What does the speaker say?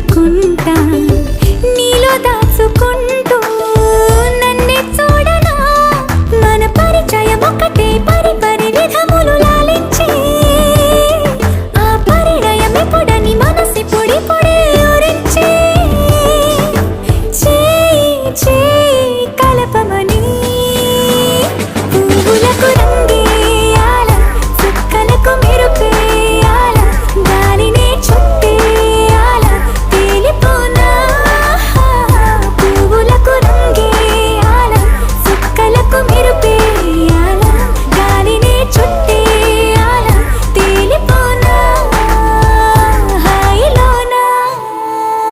దాచుకుంటా. నీలో దాచుకుంటా